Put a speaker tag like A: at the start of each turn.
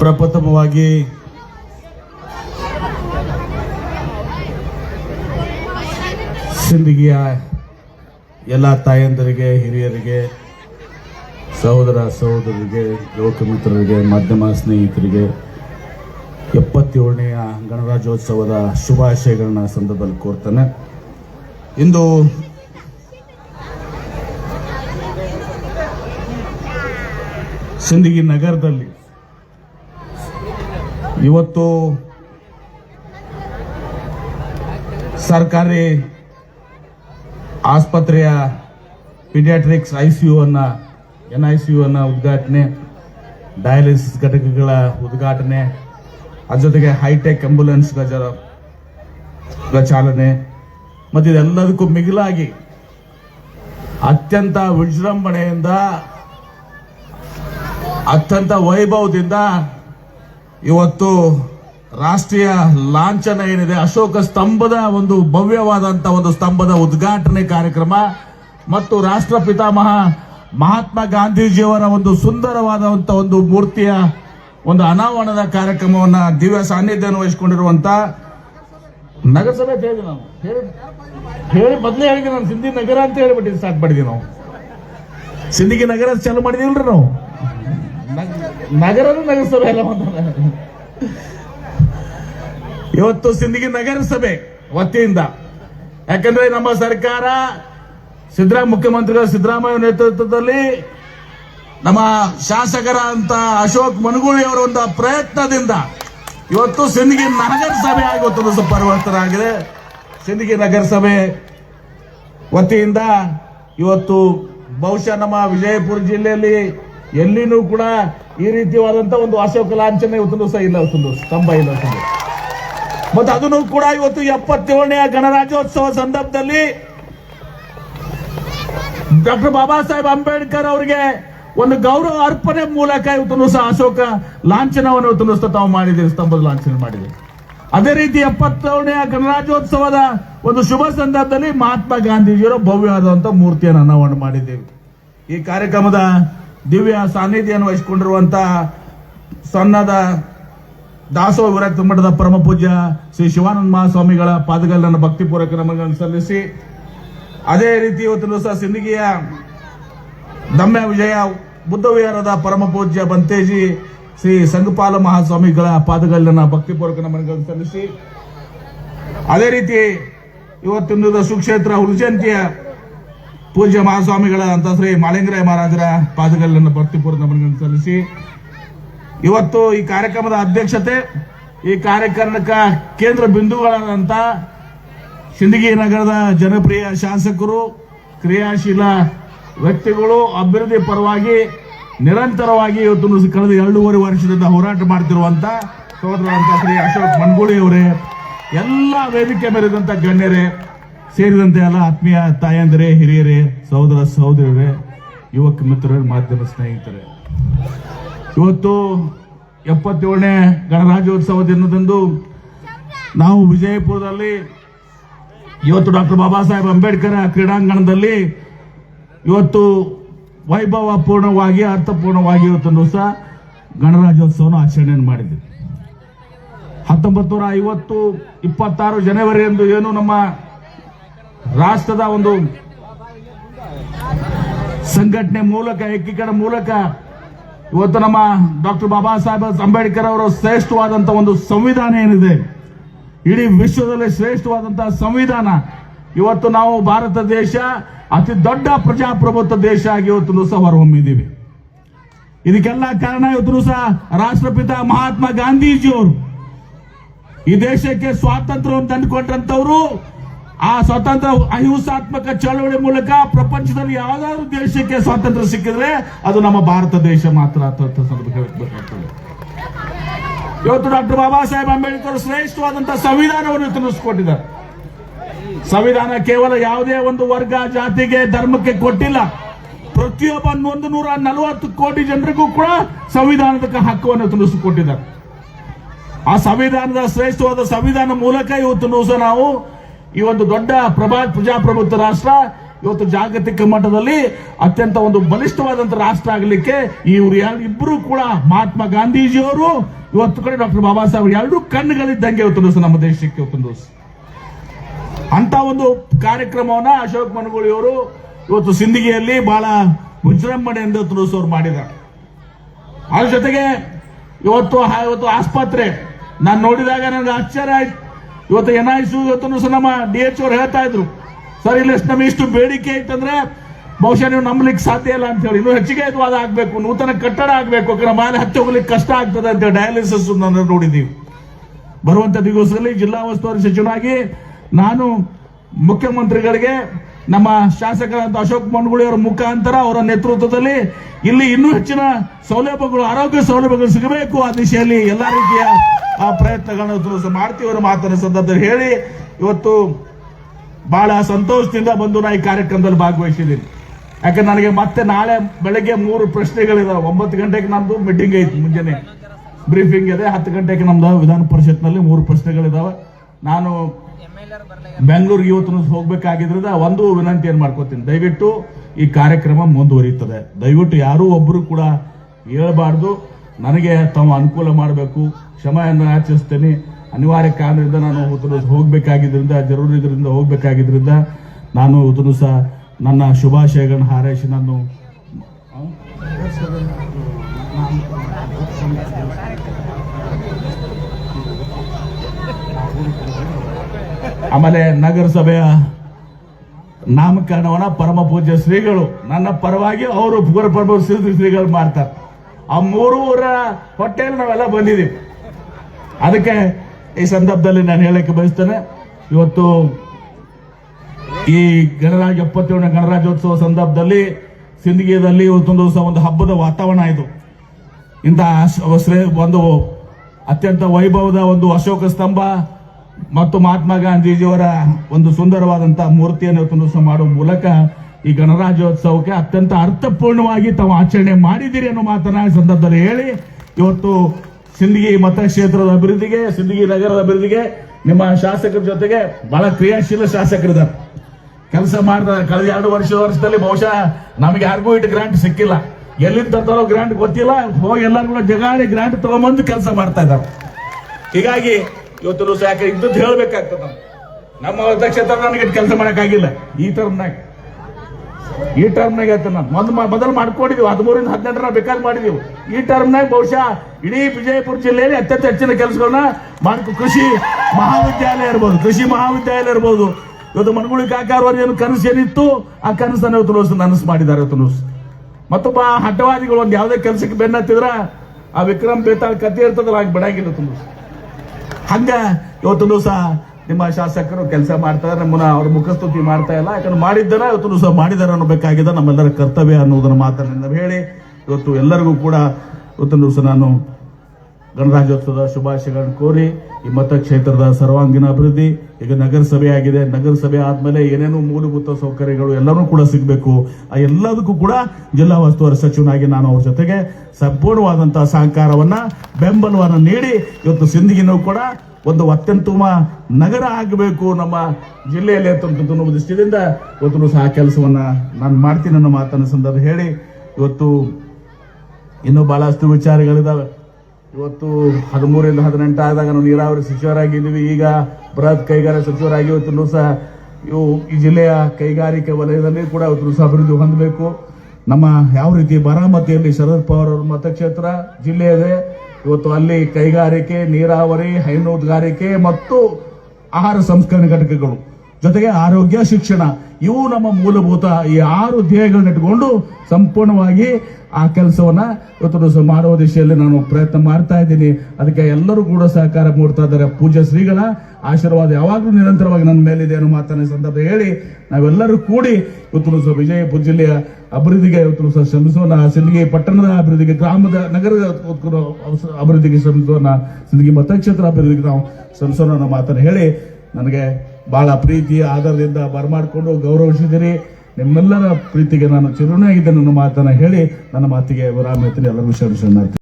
A: ಪ್ರಪ್ರಥಮವಾಗಿ ಸಿಂದಗಿಯ ಎಲ್ಲ ತಾಯಂದರಿಗೆ, ಹಿರಿಯರಿಗೆ, ಸಹೋದರ ಸಹೋದರರಿಗೆ ಯುವಕ ಮಿತ್ರರಿಗೆ ಮಾಧ್ಯಮ ಸ್ನೇಹಿತರಿಗೆ, ಎಪ್ಪತ್ತೇಳನೆಯ ಗಣರಾಜ್ಯೋತ್ಸವದ ಶುಭಾಶಯಗಳನ್ನ ಸಂದರ್ಭದಲ್ಲಿ ಕೋರ್ತಾನೆ. ಇಂದು ಸಿಂದಗಿ ನಗರದಲ್ಲಿ ಇವತ್ತು ಸರ್ಕಾರಿ ಆಸ್ಪತ್ರೆಯ ಪಿಡಿಯಾಟ್ರಿಕ್ಸ್ ಐ ಸಿ ಯು ಅನ್ನ ಎನ್ ಐ ಸಿ ಯು ಅನ್ನ ಉದ್ಘಾಟನೆ ಡಯಾಲಿಸಿಸ್ ಘಟಕಗಳ ಉದ್ಘಾಟನೆ ಅದ್ರ ಜೊತೆಗೆ ಹೈಟೆಕ್ ಆಂಬ್ಯುಲೆನ್ಸ್ ಚಾಲನೆ, ಮತ್ತು ಇದೆಲ್ಲದಕ್ಕೂ ಮಿಗಿಲಾಗಿ ಅತ್ಯಂತ ವಿಜೃಂಭಣೆಯಿಂದ, ಅತ್ಯಂತ ವೈಭವದಿಂದ ಇವತ್ತು ರಾಷ್ಟ್ರೀಯ ಲಾಂಛನ ಏನಿದೆ, ಅಶೋಕ ಸ್ತಂಭದ ಒಂದು ಭವ್ಯವಾದಂತ ಒಂದು ಸ್ತಂಭದ ಉದ್ಘಾಟನೆ ಕಾರ್ಯಕ್ರಮ ಮತ್ತು ರಾಷ್ಟ್ರ ಪಿತಾಮಹ ಮಹಾತ್ಮ ಗಾಂಧೀಜಿಯವರ ಒಂದು ಸುಂದರವಾದಂತ ಒಂದು ಮೂರ್ತಿಯ ಒಂದು ಅನಾವರಣದ ಕಾರ್ಯಕ್ರಮವನ್ನ ದಿವ್ಯ ಸಾನ್ನಿಧ್ಯವನ್ನು ವಹಿಸಿಕೊಂಡಿರುವಂತ ನಗರಸಭೆ ಹೇಳಿ ನಾವು ಹೇಳಿ ಮೊದಲೇ ಹೇಳಿದ್ವಿ ನಾನು. ಸಿಂಧಿ ನಗರ ಅಂತ ಹೇಳಿಬಿಟ್ಟು ಸ್ಟಾರ್ಟ್ ಮಾಡಿದ್ವಿ ನಾವು. ಸಿಂಧಿಗೆ ನಗರ ಚಾಲು ಮಾಡಿದಿಲ್ರಿ ನಾವು. ನಗ್- ನಗರದ ನಗರಸಭೆ ಎಲ್ಲ. ಇವತ್ತು ಸಿಂದಗಿ ನಗರಸಭೆ ವತಿಯಿಂದ. ಯಾಕಂದ್ರೆ ನಮ್ಮ ಸರ್ಕಾರ ಸಿದ್ದರಾಮ ಮುಖ್ಯಮಂತ್ರಿಗಳ ಸಿದ್ದರಾಮಯ್ಯ ನೇತೃತ್ವದಲ್ಲಿ ನಮ್ಮ ಶಾಸಕರ ಅಂತ ಅಶೋಕ್ ಮನಗೂಳಿ ಅವರ ಒಂದು ಪ್ರಯತ್ನದಿಂದ ಇವತ್ತು ಸಿಂದಗಿ ನಗರಸಭೆ ಸ್ವಲ್ಪ ಪರಿವರ್ತನೆ ಆಗಿದೆ ಸಿಂದಗಿ ನಗರಸಭೆ ವತಿಯಿಂದ ಇವತ್ತು ಬಹುಶಃ ನಮ್ಮ ವಿಜಯಪುರ ಜಿಲ್ಲೆಯಲ್ಲಿ ಎಲ್ಲಿನೂ ಕೂಡ ಈ ರೀತಿಯಾದಂತ ಒಂದು ಅಶೋಕ ಲಾಂಛನ ಇವತ್ತು ಸಹ ಇಲ್ಲ ಸ್ತಂಭ ಇಲ್ಲ. ಮತ್ತು ಅದನ್ನು ಕೂಡ ಇವತ್ತು ಎಪ್ಪತ್ತೇಳನೆಯ ಗಣರಾಜ್ಯೋತ್ಸವ ಸಂದರ್ಭದಲ್ಲಿ ಡಾಕ್ಟರ್ ಬಾಬಾ ಸಾಹೇಬ್ ಅಂಬೇಡ್ಕರ್ ಅವರಿಗೆ ಒಂದು ಗೌರವ ಅರ್ಪಣೆ ಮೂಲಕ ಇವತ್ತು ಸಹ ಅಶೋಕ ಲಾಂಛನವನ್ನು ಇವತ್ತು ಸಹ ತಾವು ಮಾಡಿದ್ದೀರಿ, ಸ್ತಂಭದ ಲಾಂಛನ ಮಾಡಿದ್ದೀರಿ ಅದೇ ರೀತಿ ಎಪ್ಪತ್ತೇಳನೆಯ ಗಣರಾಜ್ಯೋತ್ಸವದ ಒಂದು ಶುಭ ಸಂದರ್ಭದಲ್ಲಿ ಮಹಾತ್ಮ ಗಾಂಧೀಜಿಯವರ ಭವ್ಯವಾದಂತ ಮೂರ್ತಿಯನ್ನು ಅನಾವರಣ ಮಾಡಿದ್ದೇವೆ ಈ ಕಾರ್ಯಕ್ರಮದ ದಿವ್ಯ ಸಾನ್ನಿಧ್ಯವನ್ನು ವಹಿಸಿಕೊಂಡಿರುವಂತಹ ಸಣ್ಣದ ದಾಸೋಹ ವಿರಕ್ತ ಮಠದ ಪರಮ ಪೂಜ್ಯ ಶ್ರೀ ಶಿವಾನಂದ ಮಹಾಸ್ವಾಮಿಗಳ ಪಾದಗಳನ್ನು ಭಕ್ತಿಪೂರ್ವಕ ನಮಗಳನ್ನು ಸಲ್ಲಿಸಿ, ಅದೇ ರೀತಿ ಇವತ್ತು ದಿವಸ ಸಿಂದಗಿಯ ದಮ್ಯ ವಿಜಯ ಬುದ್ಧ ವಿಹಾರದ ಪರಮ ಪೂಜ್ಯ ಬಂತೇಜಿ ಶ್ರೀ ಸಂಗಪಾಲ ಮಹಾಸ್ವಾಮಿಗಳ ಪಾದಗಳನ್ನು ಭಕ್ತಿಪೂರ್ವಕ ನಮನಗಳನ್ನು ಸಲ್ಲಿಸಿ, ಅದೇ ರೀತಿ ಇವತ್ತಿನ ಸುಕ್ಷೇತ್ರ ಹುಲಜಂತಿಯ ಪೂಜ್ಯ ಮಹಾಸ್ವಾಮಿಗಳ ಅಂತ ಶ್ರೀ ಮಾಳಿಂಗರಾಯ ಮಹಾರಾಜರ ಪಾದಗಳನ್ನು ಭಕ್ತಿಪೂರ್ಣ ನಮನಗಳನ್ನು ಸಲ್ಲಿಸಿ. ಇವತ್ತು ಈ ಕಾರ್ಯಕ್ರಮದ ಅಧ್ಯಕ್ಷತೆ, ಈ ಕಾರ್ಯಕ್ರಮಕ್ಕೆ ಕೇಂದ್ರ ಬಿಂದುಗಳಾದಂತ ಸಿಂದಗಿ ನಗರದ ಜನಪ್ರಿಯ ಶಾಸಕರು, ಕ್ರಿಯಾಶೀಲ ವ್ಯಕ್ತಿಗಳು ಅಭಿವೃದ್ಧಿ ಪರವಾಗಿ ನಿರಂತರವಾಗಿ ಇವತ್ತು ಕಳೆದ ಎರಡೂವರೆ ವರ್ಷದಿಂದ ಹೋರಾಟ ಮಾಡ್ತಿರುವಂತ ಸಹೋದರ ಶ್ರೀ ಅಶೋಕ್ ಮನ್ಗೂಳಿ ಅವರೇ, ಎಲ್ಲ ವೇದಿಕೆ ಮೇಲಿದಂತ ಗಣ್ಯರೇ ಸೇರಿದಂತೆ ಎಲ್ಲ ಆತ್ಮೀಯ ತಾಯಂದಿರೇ, ಹಿರಿಯರೇ, ಸಹೋದರ ಸಹೋದರರೇ ಯುವಕ ಮಿತ್ರರೇ, ಮಾಧ್ಯಮ ಸ್ನೇಹಿತರೆ. ಇವತ್ತು ಎಪ್ಪತ್ತೇಳನೇ ಗಣರಾಜ್ಯೋತ್ಸವ ದಿನದಂದು ನಾವು ವಿಜಯಪುರದಲ್ಲಿ ಇವತ್ತು ಡಾಕ್ಟರ್ ಬಾಬಾ ಸಾಹೇಬ್ ಅಂಬೇಡ್ಕರ್ ಕ್ರೀಡಾಂಗಣದಲ್ಲಿ ಇವತ್ತು ವೈಭವ ಪೂರ್ಣವಾಗಿ ಅರ್ಥಪೂರ್ಣವಾಗಿ ಇವತ್ತೊಂದು ದಿವಸ ಗಣರಾಜ್ಯೋತ್ಸವನ ಆಚರಣೆಯನ್ನು ಮಾಡಿದ್ವಿ. ಹತ್ತೊಂಬತ್ತು ನೂರ ಐವತ್ತು, ಇಪ್ಪತ್ತಾರು ಜನವರಿ ಎಂದು ಏನು ನಮ್ಮ ರಾಷ್ಟ್ರದ ಒಂದು ಸಂಘಟನೆ ಮೂಲಕ, ಏಕೀಕರಣ ಮೂಲಕ ಇವತ್ತು ನಮ್ಮ ಡಾಕ್ಟರ್ ಬಾಬಾ ಸಾಹೇಬ್ ಅಂಬೇಡ್ಕರ್ ಅವರ ಶ್ರೇಷ್ಠವಾದಂತಹ ಒಂದು ಸಂವಿಧಾನ ಏನಿದೆ, ಇಡೀ ವಿಶ್ವದಲ್ಲಿ ಶ್ರೇಷ್ಠವಾದಂತಹ ಸಂವಿಧಾನ. ಇವತ್ತು ನಾವು ಭಾರತ ದೇಶ, ಅತಿ ದೊಡ್ಡ ಪ್ರಜಾಪ್ರಭುತ್ವ ದೇಶ ಆಗಿ ಇವತ್ತು ಸಹ ಹೊರಹೊಮ್ಮಿದ್ದೀವಿ. ಇದಕ್ಕೆಲ್ಲ ಕಾರಣ ಇವತ್ತು ಸಹ ರಾಷ್ಟ್ರಪಿತ ಮಹಾತ್ಮ ಗಾಂಧೀಜಿಯವರು. ಈ ದೇಶಕ್ಕೆ ಸ್ವಾತಂತ್ರ್ಯವನ್ನು ತಂದುಕೊಂಡಂತವರು ಆ ಸ್ವಾತಂತ್ರ್ಯ ಅಹಿಂಸಾತ್ಮಕ ಚಳವಳಿ ಮೂಲಕ ಪ್ರಪಂಚದಲ್ಲಿ ಯಾವ್ದಾದ್ರು ದೇಶಕ್ಕೆ ಸ್ವಾತಂತ್ರ್ಯ ಸಿಕ್ಕಿದ್ರೆ ಅದು ನಮ್ಮ ಭಾರತ ದೇಶ ಮಾತ್ರ. ಇವತ್ತು ಡಾಕ್ಟರ್ ಬಾಬಾ ಸಾಹೇಬ್ ಅಂಬೇಡ್ಕರ್ ಶ್ರೇಷ್ಠವಾದಂತಹ ಸಂವಿಧಾನವನ್ನು ತಿಳಿಸ್ಕೊಟ್ಟಿದ್ದಾರೆ ಸಂವಿಧಾನ ಕೇವಲ ಯಾವುದೇ ಒಂದು ವರ್ಗ, ಜಾತಿಗೆ, ಧರ್ಮಕ್ಕೆ ಕೊಟ್ಟಿಲ್ಲ. ಪ್ರತಿಯೊಬ್ಬ ಒಂದು ನೂರ ನಲವತ್ತು ಕೋಟಿ ಜನರಿಗೂ ಕೂಡ ಸಂವಿಧಾನದ ಹಕ್ಕವನ್ನು ತಿಳಿಸಿಕೊಟ್ಟಿದ್ದಾರೆ ಆ ಸಂವಿಧಾನದ ಶ್ರೇಷ್ಠವಾದ ಸಂವಿಧಾನ ಮೂಲಕ ಇವತ್ತು ನಾವು ಈ ಒಂದು ದೊಡ್ಡ ಪ್ರಭಾ, ಪ್ರಜಾಪ್ರಭುತ್ವ ರಾಷ್ಟ್ರ ಇವತ್ತು ಜಾಗತಿಕ ಮಟ್ಟದಲ್ಲಿ ಅತ್ಯಂತ ಒಂದು ಬಲಿಷ್ಠವಾದಂತ ರಾಷ್ಟ್ರ ಆಗಲಿಕ್ಕೆ ಇವರು ಇಬ್ಬರು ಕೂಡ ಮಹಾತ್ಮ ಗಾಂಧೀಜಿಯವರು, ಇವತ್ತು ಕಡೆ ಡಾಕ್ಟರ್ ಬಾಬಾ ಸಾಹೇಬ್ ಎರಡು ಕಣ್ಣುಗಳಿದ್ದಂಗೆ ಇವತ್ತು ನಮ್ಮ ದೇಶಕ್ಕೆ ಇವತ್ತು ದಿವಸ. ಅಂತ ಒಂದು ಕಾರ್ಯಕ್ರಮವನ್ನ ಅಶೋಕ್ ಮನಗುಳಿಯವರು ಇವತ್ತು ಸಿಂದಗಿಯಲ್ಲಿ ಬಹಳ ವಿಜೃಂಭಣೆಯಿಂದ ಅವ್ರು ಮಾಡಿದ್ದಾರೆ. ಅದ್ರ ಜೊತೆಗೆ ಇವತ್ತು ಇವತ್ತು ಆಸ್ಪತ್ರೆ, ನಾನು ನೋಡಿದಾಗ ನನಗೆ ಆಶ್ಚರ್ಯ ಆಯ್ತು. ಇವತ್ತು ಎನ್ ಐ ಸಿ ಇವತ್ತು ಸಹ ನಮ್ಮ ಡಿ ಎಚ್ ಅವ್ರು ಹೇಳ್ತಾ ಇದ್ರು. ಸರ್, ಇಲ್ಲಿ ನಮ್ಗೆ ಇಷ್ಟು ಬೇಡಿಕೆ ಐತಂದ್ರೆ ಬಹುಶಃ ನೀವು ನಂಬಲಿಕ್ಕೆ ಸಾಧ್ಯ ಇಲ್ಲ ಅಂತ ಹೇಳಿ. ಇನ್ನೂ ಹೆಚ್ಚಿಗೆ ಇದು ಆಗ್ಬೇಕು. ನೂತನ ಕಟ್ಟಡ ಆಗಬೇಕು. ಯಾಕಂದ್ರೆ ಮೇಲೆ ಹತ್ತಿ ಹೋಗ್ಲಿಕ್ಕೆ ಕಷ್ಟ ಆಗ್ತದೆ ಅಂತ ಡಯಾಲಿಸಿಸ್ ನಾನು ನೋಡಿದ್ದೀವಿ. ಬರುವಂತ ದಿವಸದಲ್ಲಿ ಜಿಲ್ಲಾ ಉಸ್ತುವಾರಿ ಸಚಿವನಾಗಿ ನಾನು ಮುಖ್ಯಮಂತ್ರಿಗಳಿಗೆ, ನಮ್ಮ ಶಾಸಕರಾದ ಅಶೋಕ್ ಮನ್ಗುಳಿ ಅವರ ಮುಖಾಂತರ ಅವರ ನೇತೃತ್ವದಲ್ಲಿ ಇಲ್ಲಿ ಇನ್ನೂ ಹೆಚ್ಚಿನ ಸೌಲಭ್ಯಗಳು, ಆರೋಗ್ಯ ಸೌಲಭ್ಯಗಳು ಸಿಗಬೇಕು ಆ ದಿಶೆಯಲ್ಲಿ ಎಲ್ಲಾ ರೀತಿಯ ಆ, ಪ್ರಯತ್ನಗಳನ್ನು ಮಾಡ್ತೀವಿ ಮಾತನ್ನ ಸಂದರ್ಭದಲ್ಲಿ ಹೇಳಿ ಇವತ್ತು ಬಹಳ ಸಂತೋಷದಿಂದ ಬಂದು ನಾ ಈ ಕಾರ್ಯಕ್ರಮದಲ್ಲಿ ಭಾಗವಹಿಸಿದ್ದೀನಿ. ಯಾಕಂದ್ರೆ ನನಗೆ ಮತ್ತೆ ನಾಳೆ ಬೆಳಗ್ಗೆ ಮೂರು ಪ್ರಶ್ನೆಗಳಿದಾವೆ. ಒಂಬತ್ತು ಗಂಟೆಗೆ ನಮ್ದು ಮೀಟಿಂಗ್ ಐತಿ ಮುಂಜಾನೆ. ಬ್ರೀಫಿಂಗ್ ಇದೆ ಹತ್ತು ಗಂಟೆಗೆ ನಮ್ದು ವಿಧಾನ ಪರಿಷತ್ನಲ್ಲಿ ಮೂರು ಪ್ರಶ್ನೆಗಳಿದಾವೆ. ನಾನು ಬೆಂಗಳೂರಿಗೆ ಇವತ್ತು ಹೋಗ್ಬೇಕಾಗಿದ್ರಿಂದ ಒಂದು ವಿನಂತಿ ಏನು ಮಾಡ್ಕೋತೀನಿ. ದಯವಿಟ್ಟು ಈ ಕಾರ್ಯಕ್ರಮ ಮುಂದುವರಿಯುತ್ತದೆ. ದಯವಿಟ್ಟು ಯಾರೂ ಒಬ್ಬರು ಕೂಡ ಹೇಳ್ಬಾರ್ದು. ನನಗೆ ತಾವು ಅನುಕೂಲ ಮಾಡಬೇಕು, ಕ್ಷಮೆಯನ್ನು ಆಚರಿಸ್ತೇನೆ. ಅನಿವಾರ್ಯ ಕಾರಣದಿಂದ ನಾನು ಇವತ್ತು ಹೋಗಬೇಕಾಗಿದ್ದರಿಂದ ಜರೂರು ಇದರಿಂದ ಹೋಗಬೇಕಾಗಿದ್ದರಿಂದ ನಾನು ಇವತ್ತು ಸಹ ನನ್ನ ಶುಭಾಶಯಗಳನ್ನು ಹಾರೈಸಿ ನಾನು ಆಮೇಲೆ ನಗರಸಭೆಯ ನಾಮಕರಣವನ್ನ ಪರಮ ಪೂಜ್ಯ ಶ್ರೀಗಳು, ನನ್ನ ಪರವಾಗಿ ಅವರು ಪರಮ ಶ್ರೀ ಶ್ರೀಗಳು ಮಾಡ್ತಾರೆ ಆ ಮೂರೂರ ಹೊಟ್ಟೆಯಲ್ಲಿ ನಾವೆಲ್ಲ ಬಂದಿದ್ದೀವಿ. ಅದಕ್ಕೆ ಈ ಸಂದರ್ಭದಲ್ಲಿ ನಾನು ಹೇಳಕ್ಕೆ ಬಯಸ್ತೇನೆ, ಇವತ್ತು ಈ ಗಣರಾಜ್ಯ ಎಪ್ಪತ್ತೇಳನೇ ಗಣರಾಜ್ಯೋತ್ಸವ ಸಂದರ್ಭದಲ್ಲಿ ಸಿಂದಗಿಯಲ್ಲಿ ಇವತ್ತೊಂದು ದಿವಸ ಒಂದು ಹಬ್ಬದ ವಾತಾವರಣ ಇದು. ಇಂತಹ ಒಂದು ಅತ್ಯಂತ ವೈಭವದ ಒಂದು ಅಶೋಕ ಸ್ತಂಭ ಮತ್ತು ಮಹಾತ್ಮ ಗಾಂಧೀಜಿಯವರ ಒಂದು ಸುಂದರವಾದಂತಹ ಮೂರ್ತಿಯನ್ನು ಇವತ್ತೊಂದು ದಿವಸ ಮಾಡುವ ಮೂಲಕ ಈ ಗಣರಾಜ್ಯೋತ್ಸವಕ್ಕೆ ಅತ್ಯಂತ ಅರ್ಥಪೂರ್ಣವಾಗಿ ತಾವು ಆಚರಣೆ ಮಾಡಿದ್ದೀರಿ ಅನ್ನೋ ಮಾತನ್ನ ಸಂದರ್ಭದಲ್ಲಿ ಹೇಳಿ. ಇವತ್ತು ಸಿಂದಗಿ ಮತಕ್ಷೇತ್ರದ ಅಭಿವೃದ್ಧಿಗೆ, ಸಿಂದಗಿ ನಗರದ ಅಭಿವೃದ್ಧಿಗೆ ನಿಮ್ಮ ಶಾಸಕರ ಜೊತೆಗೆ ಬಹಳ ಕ್ರಿಯಾಶೀಲ ಶಾಸಕರಿದ್ದಾರೆ. ಕೆಲಸ ಮಾಡ್ತಾರೆ ಕಳೆದ ಎರಡು ವರ್ಷ, ವರ್ಷದಲ್ಲಿ ಬಹುಶಃ ನಮಗೆ ಯಾರಿಗೂ ಇಟ್ಟು ಗ್ರಾಂಟ್ ಸಿಕ್ಕಿಲ್ಲ. ಎಲ್ಲಿಂದ ತರೋ ಗ್ರಾಂಟ್ ಗೊತ್ತಿಲ್ಲ. ಹೋಗಿ ಎಲ್ಲರೂ ಕೂಡ ಜಗಾಡಿ ಗ್ರಾಂಟ್ ತಗೊಂಬಂದು ಕೆಲಸ ಮಾಡ್ತಾ ಇದ್ದಾರೆ. ಹೀಗಾಗಿ ಇವತ್ತು ಯಾಕೆ ಇದ್ದದ್ದು ಹೇಳ್ಬೇಕಾಗ್ತದೆ. ನಮ್ಮ ಅಧ್ಯಕ್ಷತೆ ನನಗೆ ಕೆಲಸ ಮಾಡೋಕ್ಕಾಗಿಲ್ಲ. ಈ ಟರ್ಮ್ನಾಗ ಈ ಟರ್ಮ್ನಾಗ ಹೇಳ್ತೇನೆ ಮೊದಲು ಮೊದಲು ಮಾಡ್ಕೊಂಡಿದ್ದೀವಿ ಹದಿಮೂರಿಂದ ಹದಿನೆಂಟರ ಬೇಕಾದ್ರೆ ಮಾಡಿದೀವಿ. ಈ ಟರ್ಮ್ನಾಗ ಬಹುಶಃ ಇಡೀ ವಿಜಯಪುರ ಜಿಲ್ಲೆಯಲ್ಲಿ ಅತ್ಯಂತ ಹೆಚ್ಚಿನ ಕೆಲಸಗಳನ್ನ ಮಾಡ್ಕೊ ಕೃಷಿ ಮಹಾವಿದ್ಯಾಲಯ ಇರ್ಬೋದು. ಕೃಷಿ ಮಹಾವಿದ್ಯಾಲಯ ಇರ್ಬೋದು. ಇವತ್ತು ಮನಗುಳಿ ಕಾಕಾರವರು ಏನು ಕನಸು ಏನಿತ್ತು, ಆ ಕನಸನ್ನು ಇವತ್ತು ದಿವಸ ನನಸು ಮಾಡಿದ್ದಾರೆ ಇವತ್ತು ದಿವಸ ಮತ್ತೊಬ್ಬ ಹಠವಾದಿಗಳು ಒಂದು ಯಾವುದೇ ಕೆಲಸಕ್ಕೆ ಬೆನ್ನತ್ತಿದ್ರ, ಆ ವಿಕ್ರಮ್ ಬೇತಾಳ್ ಕತೆ ಇರ್ತದಲ್ಲ ಆಗ ಬಿಡಂಗಿಲ್ಲ ತುಂಬ ಹಂಗ ಇವತ್ತು ದಿವಸ ನಿಮ್ಮ ಶಾಸಕರು ಕೆಲಸ ಮಾಡ್ತಾರೆ, ನಮ್ಮನ್ನ ಅವ್ರ ಮುಖಸ್ತುತಿ ಮಾಡ್ತಾ ಇಲ್ಲ. ಯಾಕಂದ್ರೆ ಮಾಡಿದ್ದಾರ, ಇವತ್ತು ಸಹ ಮಾಡಿದ್ದಾರೆ ಅನ್ನಬೇಕಾಗಿದೆ. ನಮ್ಮೆಲ್ಲರ ಕರ್ತವ್ಯ ಅನ್ನೋದನ್ನ ಮಾತನ್ನ ಹೇಳಿ, ಇವತ್ತು ಎಲ್ಲರಿಗೂ ಕೂಡ ಇವತ್ತೊಂದು ದಿವಸ ನಾನು ಗಣರಾಜ್ಯೋತ್ಸವದ ಶುಭಾಶಯಗಳನ್ನು ಕೋರಿ, ಈ ಮತಕ್ಷೇತ್ರದ ಸರ್ವಾಂಗೀಣ ಅಭಿವೃದ್ಧಿ ಈಗ ನಗರಸಭೆ ಆಗಿದೆ. ನಗರಸಭೆ ಆದ್ಮೇಲೆ ಏನೇನು ಮೂಲಭೂತ ಸೌಕರ್ಯಗಳು ಎಲ್ಲವೂ ಕೂಡ ಸಿಗಬೇಕು. ಆ ಎಲ್ಲದಕ್ಕೂ ಕೂಡ ಜಿಲ್ಲಾ ಉಸ್ತುವಾರಿ ಸಚಿವನಾಗಿ ನಾನು ಅವ್ರ ಜೊತೆಗೆ ಸಂಪೂರ್ಣವಾದಂತಹ ಸಹಕಾರವನ್ನ, ಬೆಂಬಲವನ್ನು ನೀಡಿ, ಇವತ್ತು ಸಿಂಧಿಗಿನೂ ಕೂಡ ಒಂದು ಅತ್ಯಂತಮ ನಗರ ಆಗಬೇಕು ನಮ್ಮ ಜಿಲ್ಲೆಯಲ್ಲಿ ಅಂತ ಅನ್ನೋ ದೃಷ್ಟಿಯಿಂದ ಇವತ್ತು ಸಹ ಕೆಲಸವನ್ನ ನಾನು ಮಾಡ್ತೀನಿ ಅನ್ನೋ ಮಾತನ್ನ ಸಂದರ್ಭ ಹೇಳಿ. ಇವತ್ತು ಇನ್ನೂ ಬಹಳಷ್ಟು ವಿಚಾರಗಳಿದಾವೆ. ಇವತ್ತು ಹದಿಮೂರಿಂದ ಹದಿನೆಂಟು ಆದಾಗ ನಾವು ನೀರಾವರಿ ಸಚಿವರಾಗಿದ್ದೀವಿ. ಈಗ ಬೃಹತ್ ಕೈಗಾರಿಕಾ ಸಚಿವರಾಗಿ ಇವತ್ತು ಸಹ ಇವು ಈ ಜಿಲ್ಲೆಯ ಕೈಗಾರಿಕೆ ವಲಯದಲ್ಲಿ ಕೂಡ ಇವತ್ತು ಸಹ ಅಭಿವೃದ್ಧಿ ಹೊಂದಬೇಕು. ನಮ್ಮ ಯಾವ ರೀತಿ ಬಾರಾಮತಿಯಲ್ಲಿ ಶರದ್ ಪವಾರ್ ಅವರ ಮತಕ್ಷೇತ್ರ ಜಿಲ್ಲೆಯದೇ ಇವತ್ತು ಅಲ್ಲಿ ಕೈಗಾರಿಕೆ ನೀರಾವರಿ ಹೈನುಗಾರಿಕೆ ಮತ್ತು ಆಹಾರ ಸಂಸ್ಕರಣೆ ಘಟಕಗಳು ಜೊತೆಗೆ ಆರೋಗ್ಯ ಶಿಕ್ಷಣ. ಇವು ನಮ್ಮ ಮೂಲಭೂತ ಈ ಆರು ಧ್ಯೇಯಗಳನ್ನ ಇಟ್ಕೊಂಡು ಸಂಪೂರ್ಣವಾಗಿ ಆ ಕೆಲಸವನ್ನ ಇವತ್ತು ಮಾಡುವ ದಿಶೆಯಲ್ಲಿ ನಾನು ಪ್ರಯತ್ನ ಮಾಡ್ತಾ ಇದ್ದೀನಿ. ಅದಕ್ಕೆ ಎಲ್ಲರೂ ಕೂಡ ಸಹಕಾರ ಮೂಡ್ತಾ ಇದ್ದಾರೆ. ಪೂಜಾ ಶ್ರೀಗಳ ಆಶೀರ್ವಾದ ಯಾವಾಗಲೂ ನಿರಂತರವಾಗಿ ನನ್ನ ಮೇಲಿದೆ ಅನ್ನೋ ಮಾತನ್ನ ಸಂದರ್ಭ ಹೇಳಿ ನಾವೆಲ್ಲರೂ ಕೂಡಿ ಇವತ್ತು ವಿಜಯಪುರ ಜಿಲ್ಲೆಯ ಅಭಿವೃದ್ಧಿಗೆ ಇವತ್ತು ಸಹ ಶ್ರಮಿಸೋಣ ಸಿಂದಗಿ ಪಟ್ಟಣದ ಅಭಿವೃದ್ಧಿಗೆ, ಗ್ರಾಮದ ನಗರದ ಅಭಿವೃದ್ಧಿಗೆ ಶ್ರಮಿಸೋಣ ಸಿಂದಗಿ ಮತಕ್ಷೇತ್ರ ಅಭಿವೃದ್ಧಿಗೆ ನಾವು ಶ್ರಮಿಸೋಣ ಅನ್ನೋ ಮಾತನ್ನು ಹೇಳಿ ನನಗೆ ಬಹಳ ಪ್ರೀತಿ ಆಧಾರದಿಂದ ಬರಮಾಡಿಕೊಂಡು ಗೌರವಿಸಿದಿರಿ. ನಿಮ್ಮೆಲ್ಲರ ಪ್ರೀತಿಗೆ ನಾನು ಚಿರುಣಾಗಿದ್ದೇನೆ ನನ್ನ ಮಾತನ್ನು ಹೇಳಿ ನನ್ನ ಮಾತಿಗೆ ವಿರಾಮ ಎಲ್ಲರಿಗೂ ಶ್ರಮಿಸೋಣ